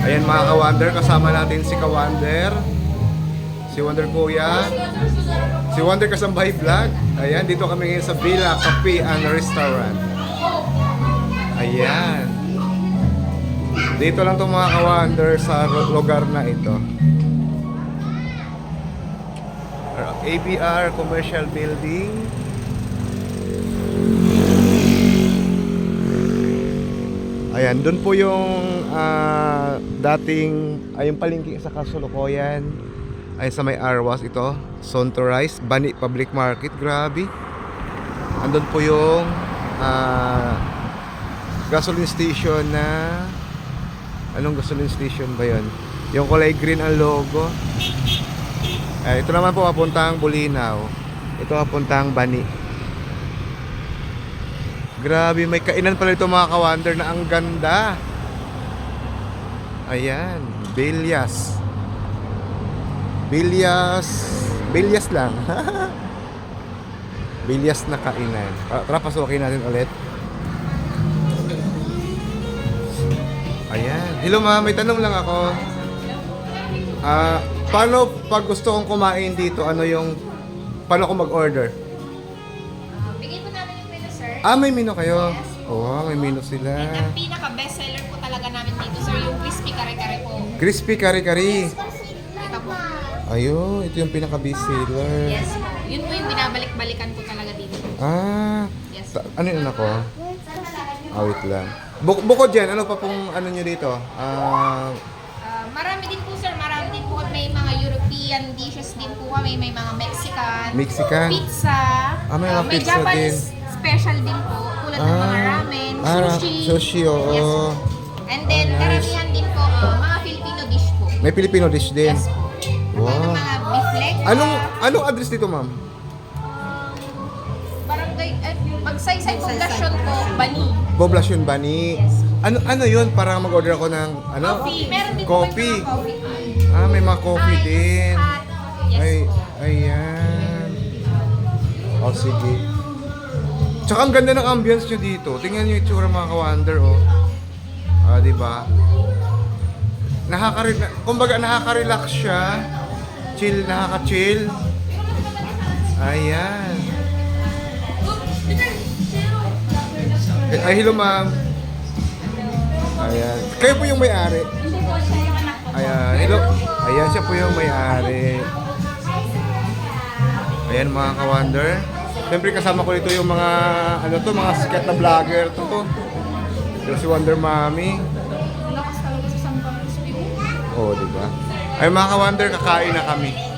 Ayan mga ka-Wonder, kasama natin si ka-Wonder. Si Wonder Kuya. Si Wonder Kasambahay Vlog. Ayan, dito kami ngayon sa Villa Cafe and Restaurant. Ayan. Dito lang itong mga ka-Wonder sa lugar na ito. ABR Commercial Building. Ayan, doon po yung ah, dating, ay yung palengke sa Kasulukoyan. Ay sa may Arwas ito, Sonto Rice, Bani Public Market, grabe. Andun po yung ah, gasoline station na, anong gasoline station ba yun? Yung kulay green ang logo. Ay, ito naman po papuntang Bulinaw. Ito papuntang Bani. Grabe, may kainan pala ito mga ka-wonder na ang ganda. Ayan, Bilyas. Bilyas. Bilyas lang. Bilyas na kainan. Tara, tara, pasukin natin ulit. Ayan. Hello ma'am, may tanong lang ako. Ah, paano pag gusto kong kumain dito, ano yung paano ko mag-order? Ah, may menu kayo? Yes. Oo, may menu sila. And ang pinaka-best seller po talaga namin dito, sir, yung crispy kare-kare po. Crispy kari-kari. Ito po. Ayun, ito yung pinaka-best seller. Yes po. Yun po yung binabalik-balikan po talaga dito. Ah, Yes. ta- ano yun ako? Ah, wait lang. Buk bukod dyan, ano pa pong ano nyo dito? Ah, Ah, marami din po, sir. Marami din po. May mga European dishes din po kami. May mga Mexican. Mexican? Pizza. Ah, may mga may pizza Japanese special din po. Tulad ng mga Ah. ramen, Ah, sushi. sushi, oo. Yes po. And then, Ah, nice. karamihan din po, ah, mga Filipino dish po. may Filipino dish din. Yes po. Wow. Wow. mga beef leg. Anong anong address dito, ma'am? Barangay, eh, Magsaysay Poblasyon po, Bani. Poblacion Bani. Yes. Ano ano 'yun para mag-order ako ng ano? Coffee. Meron din Coffee. po may mga coffee. Ah, may mga coffee Ice, din. hot. Tsaka ang ganda ng ambience nyo dito. Tingnan nyo yung itsura mga ka-wonder, oh. Ah, di ba? Nakaka kumbaga nakaka-relax siya. Chill, nakaka-chill. Ayan. Eh, Ay, hello ma'am. Ayan. Kayo po yung may-ari. Hindi po siya yung anak ko. Ayan, hello. Ayan, siya po yung may-ari. Ayan mga ka-wonder. Siyempre kasama ko dito yung mga, ano to, mga sikat na vlogger to. Ito si Wonder Mommy. Lakas talaga sa San. Oo, oh, di ba? Ay mga ka-wonder, kakain na kami.